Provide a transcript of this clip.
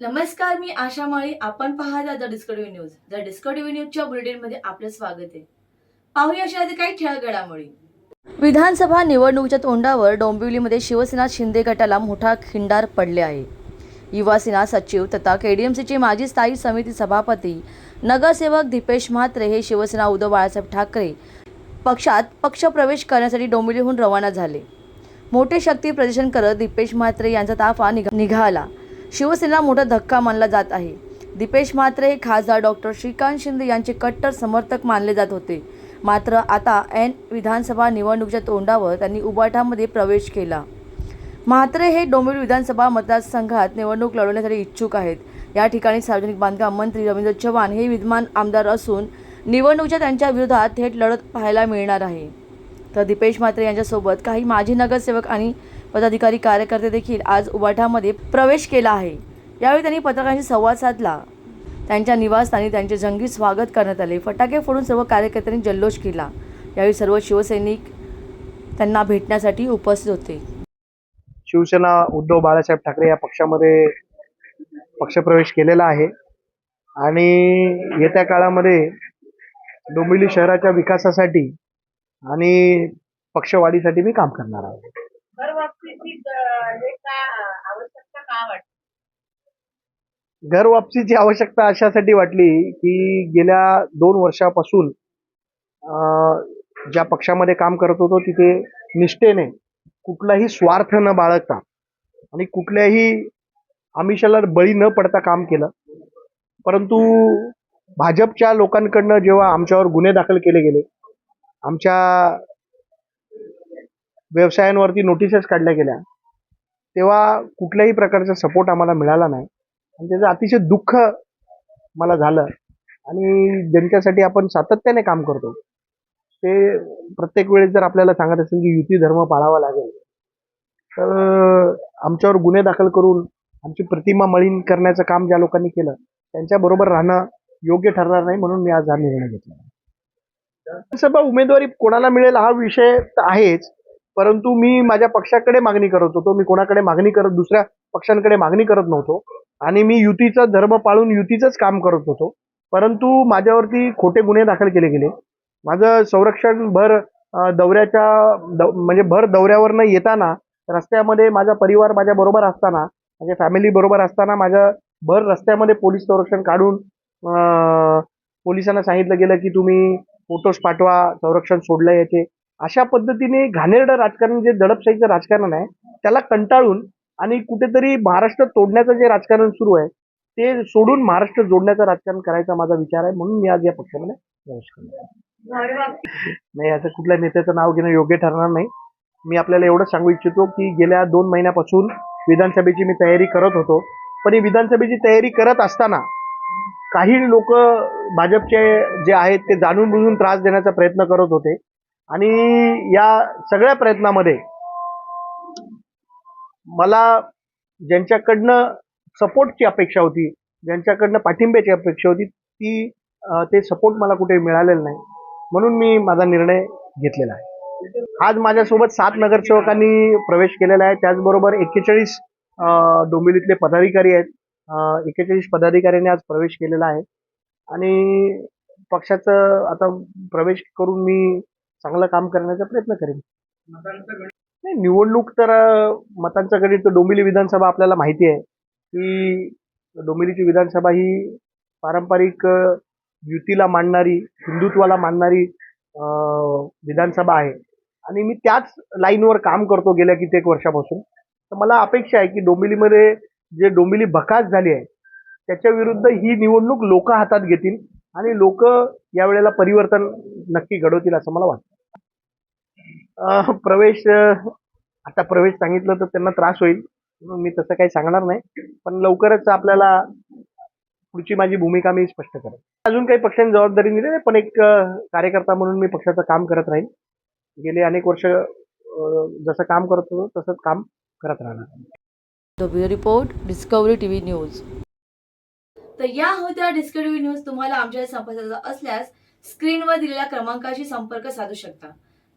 नमस्कार मी आशा माळी. आपण पाहता the discovery news. The discovery न्यूजच्या बुलेटिनमध्ये आपलं स्वागत आहे. पाहूया अशा काही ठळक घडामोडी विधानसभा निवडणुकीच्या तोंडावर डोंबिवलीमध्ये शिवसेना शिंदे गटाला मोठा खिंडार पडले आहे. युवासेना सचिव तथा केडीएमसीचे माजी स्थायी समिती सभापती नगरसेवक दीपेश म्हात्रे हे शिवसेना उद्धव बाळासाहेब ठाकरे पक्षात पक्षप्रवेश करण्यासाठी डोंबिवलीहून रवाना झाले. मोठे शक्ती प्रदर्शन करत दीपेश म्हात्रे यांचा ताफा निघा निघाला. शिवसेना मोठा धक्का मानला जात आहे. दीपेश म्हात्रे हे खासदार डॉक्टर श्रीकांत शिंदे यांचे कट्टर समर्थक मानले जात होते. मात्र आता ऐन विधानसभा निवडणुकीच्या तोंडावर त्यांनी उबाठामध्ये प्रवेश केला. म्हात्रे हे डोंबिवली विधानसभा मतदारसंघात निवडणूक लढवण्यासाठी इच्छुक आहेत. या ठिकाणी सार्वजनिक बांधकाम मंत्री रवींद्र चव्हाण हे विद्यमान आमदार असून निवडणुकीच्या त्यांच्या विरोधात थेट लढत पाहायला मिळणार आहे. तर दीपेश म्हात्रे यांच्यासोबत काही माजी नगरसेवक आणि पदाधिकारी कार्यकर्ते देखील आज उबाठामध्ये प्रवेश केला आहे. यावेळी त्यांनी पत्रकारांशी संवाद साधला. त्यांच्या निवासस्थानी त्यांचे जंगी स्वागत करण्यात आले. फटाके फोडून सर्व कार्यकर्त्यांनी जल्लोष केला. यावेळी सर्व शिवसैनिक त्यांना भेटण्यासाठी उपस्थित होते. शिवसेना उद्धव बाळासाहेब ठाकरे या पक्षामध्ये पक्षप्रवेश केलेला आहे. आणि येत्या काळामध्ये डोंबिवली शहराच्या विकासासाठी आणि पक्षवाढीसाठी मी काम करणार आहे. हे का आवश्यकता का वाटते घर वापसीची आवश्यकता अशासाठी वाटली की गेल्या दोन वर्षापासून ज्या पक्षामध्ये काम करत होतो तिथे निष्ठेने कुठलाही स्वार्थ न बाळगता आणि कुठल्याही आमिषाला बळी न पडता काम केलं. परंतु भाजपच्या लोकांकडनं जेव्हा आमच्यावर गुन्हे दाखल केले गेले आमच्या व्यवसायांवरती नोटिसेस काढल्या गेल्या तेव्हा कुठल्याही प्रकारचा सपोर्ट आम्हाला मिळाला नाही. आणि त्याचं अतिशय दुःख मला झालं. आणि ज्यांच्यासाठी आपण सातत्याने काम करतो ते प्रत्येक वेळेस जर आपल्याला सांगत असेल की युती धर्म पाळावा लागेल तर आमच्यावर गुन्हे दाखल करून आमची प्रतिमा मळीन करण्याचं काम ज्या लोकांनी केलं त्यांच्याबरोबर राहणं योग्य ठरणार नाही म्हणून मी आज हा निर्णय घेतला. विधानसभा उमेदवारी कोणाला मिळेल हा विषय तर आहेच परंतु मी माझ्या पक्षाकडे मागणी करत होतो. मी कोणाकडे मागणी करत दुसऱ्या पक्षांकडे मागणी करत नव्हतो. आणि मी युतीचा धर्म पाळून युतीचंच काम करत होतो. परंतु माझ्यावरती खोटे गुन्हे दाखल केले गेले. माझं संरक्षण भर दौऱ्याच्या दौ- म्हणजे भर दौऱ्यावरनं येताना रस्त्यामध्ये माझा परिवार माझ्या बरोबर असताना माझ्या फॅमिली बरोबर असताना माझ्या भर रस्त्यामध्ये पोलीस संरक्षण काढून पोलिसांना सांगितलं गेलं की तुम्ही फोटोज पाठवा संरक्षण सोडलं याचे. अशा पद्धतीने घाणेरडं राजकारण जे दडपशाहीचं राजकारण आहे त्याला कंटाळून आणि कुठेतरी महाराष्ट्र तोडण्याचं जे राजकारण सुरू आहे ते सोडून महाराष्ट्र जोडण्याचं राजकारण करायचा माझा विचार आहे. म्हणून मी आज या पक्षामध्ये प्रवेश नाही असं कुठल्या नेत्याचं नाव घेणं योग्य ठरणार नाही. मी आपल्याला एवढं सांगू इच्छितो की गेल्या दोन महिन्यापासून विधानसभेची मी तयारी करत होतो. पण ही विधानसभेची तयारी करत असताना काही लोक भाजपचे जे आहेत ते जाणून बुजून त्रास देण्याचा प्रयत्न करत होते. आणि या सगळ्या प्रयत्नामध्ये मला ज्यांच्याकडनं सपोर्टची अपेक्षा होती ज्यांच्याकडनं पाठिंब्याची अपेक्षा होती ती ते सपोर्ट मला कुठे मिळालेलं नाही. म्हणून मी माझा निर्णय घेतलेला आहे. आज माझ्यासोबत सात नगरसेवकांनी प्रवेश केलेला आहे. त्याचबरोबर एक्केचाळीस डोंबिवलीतले पदाधिकारी आहेत. एक्केचाळीस पदाधिकाऱ्यांनी आज प्रवेश केलेला आहे. आणि पक्षाचं आता प्रवेश करून मी चांगलं काम करण्याचा प्रयत्न करेन. नाही निवडणूक तर मतांच्याकडे मतांचा गणित तर डोंबिवली विधानसभा आपल्याला माहिती आहे. की डोंबिवलीची विधानसभा ही पारंपरिक युतीला मांडणारी हिंदुत्वाला मानणारी विधानसभा आहे. आणि मी त्याच लाईनवर काम करतो गेल्या कित्येक वर्षापासून. तर मला अपेक्षा आहे की डोंबिवलीमध्ये जे डोंबिवली बकास झाली आहे त्याच्या विरुद्ध ही निवडणूक लोक हातात घेतील आणि लोक यावेळेला परिवर्तन नक्की घडवतील असं मला वाटतं. प्रवेश अं, आता प्रवेश सांगितलं तर त्यांना त्रास होईल. मी तसं काही सांगणार नाही. पण लवकरच आपल्याला पुढची माझी भूमिका मी स्पष्ट करेन. अजून काही पक्षांनी जबाबदारी दिली नाही पण एक कार्यकर्ता म्हणून मी पक्षाचं काम करत राहीन. गेले अनेक वर्ष जसं काम करत होतो तसंच काम करत राहणार. रिपोर्ट डिस्कवरी टीव्ही न्यूज तर या होत्या डिस्कवरी न्यूज तुम्हाला आमच्या संपर्काचा असल्यास स्क्रीनवर दिलेल्या क्रमांकाशी संपर्क साधू शकता.